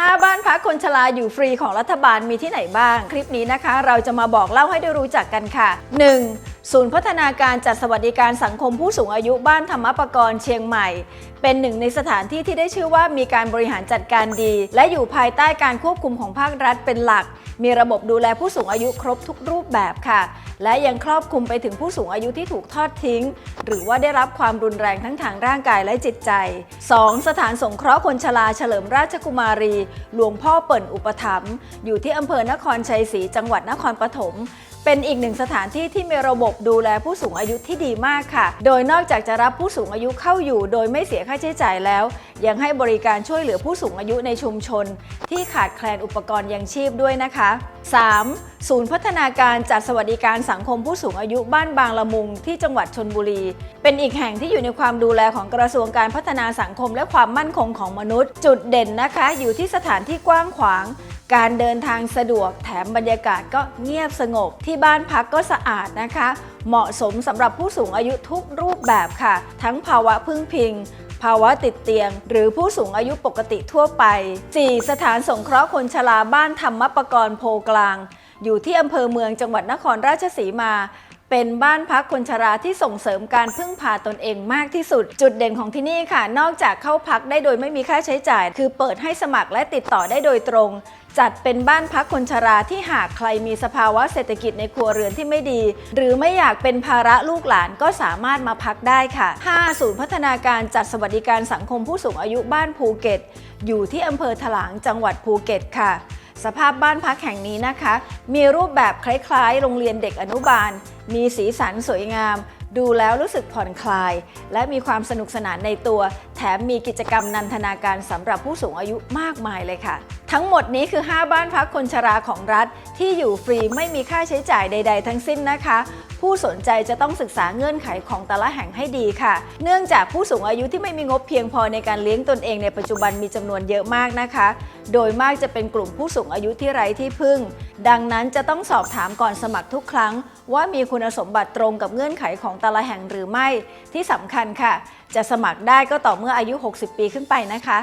5 บ้านพักคนชราอยู่ฟรีของรัฐบาลมีที่ไหนบ้าง คลิปนี้นะคะ เราจะมาบอกเล่าให้ได้รู้จักกันค่ะ 1. ศูนย์พัฒนาการจัดสวัสดิการสังคมผู้สูงอายุบ้านธรรมปรกรณ์เชียงใหม่ เป็นหนึ่งในสถานที่ที่ได้ชื่อว่ามีการบริหารจัดการดี และอยู่ภายใต้การควบคุมของภาครัฐเป็นหลัก มีระบบดูแลผู้สูงอายุครบทุกรูปแบบค่ะ และยังครอบคลุมไปถึงผู้สูงอายุที่ถูกทอดทิ้ง หรือว่าได้รับความรุนแรงทั้งทางร่างกายและจิตใจ 2. สถานสงเคราะห์คนชราเฉลิมราชกุมารี หลวงพ่อเปิ่นอุปถัมภ์อยู่ที่อำเภอนครชัยศรีจังหวัดนครปฐม เป็นอีกหนึ่งสถานที่ที่มีระบบดูแลผู้สูงอายุที่ดีมากค่ะ โดยนอกจากจะรับผู้สูงอายุเข้าอยู่ โดยไม่เสียค่าใช้จ่ายแล้ว ยังให้บริการช่วยเหลือผู้สูงอายุในชุมชน ที่ขาดแคลนอุปกรณ์ยังชีพด้วยนะคะ 3. ศูนย์พัฒนาการจัดสวัสดิการสังคมผู้สูงอายุบ้านบางละมุงที่จังหวัดชนบุรี เป็นอีกแห่งที่อยู่ในความดูแลของกระทรวงการพัฒนาสังคมและความมั่นคงของมนุษย์ จุดเด่นนะคะ อยู่ที่สถานที่กว้างขวาง การเดินทางสะดวกแถมบรรยากาศก็เงียบสงบที่บ้านพักก็สะอาดนะคะ เหมาะสมสำหรับผู้สูงอายุทุกรูปแบบค่ะ ทั้งภาวะพึ่งพิง ภาวะติดเตียง หรือผู้สูงอายุปกติทั่วไป 4. สถานสงเคราะห์คนชราบ้านธรรมประกรณ์โพกลาง อยู่ที่อำเภอเมืองจังหวัดนครราชสีมาเป็นบ้านพักคนชราที่ส่งเสริมการพึ่งพาตนเองมากที่สุด จุดเด่นของที่นี่ค่ะ นอกจากเข้าพักได้โดยไม่มีค่าใช้จ่าย คือเปิดให้สมัครและติดต่อได้โดยตรง จัดเป็นบ้านพักคนชราที่หากใครมีสภาวะเศรษฐกิจในครัวเรือนที่ไม่ดี หรือไม่อยากเป็นภาระลูกหลานก็สามารถมาพักได้ค่ะ 5. ศูนย์พัฒนาการจัดสวัสดิการสังคมผู้สูงอายุบ้านภูเก็ต อยู่ที่อำเภอถลางจังหวัดภูเก็ตค่ะสภาพบ้านพักแห่งนี้นะคะ มีรูปแบบคล้ายๆ โรงเรียนเด็กอนุบาล มีสีสันสวยงาม ดูแล้วรู้สึกผ่อนคลาย และมีความสนุกสนานในตัว แถมมีกิจกรรมนันทนาการสำหรับผู้สูงอายุมากมายเลยค่ะ ทั้งหมดนี้คือ 5 บ้านพักคนชราของรัฐ ที่อยู่ฟรีไม่มีค่าใช้จ่ายใด ๆ ทั้งสิ้นนะคะ ผู้สนใจจะต้องศึกษาเงื่อนไขของแต่ละแห่งให้ดีค่ะ เนื่องจากผู้สูงอายุที่ไม่มีงบเพียงพอในการเลี้ยงตนเองในปัจจุบันมีจำนวนเยอะมากนะคะ โดยมากจะเป็นกลุ่มผู้สูงอายุที่ไร้ที่พึ่ง ดังนั้นจะต้องสอบถามก่อนสมัครทุกครั้ง ว่ามีคุณสมบัติตรงกับเงื่อนไขของแต่ละแห่งหรือไม่ ที่สำคัญค่ะ จะสมัครได้ก็ต่อเมื่ออายุ 60 ปีขึ้นไปนะคะ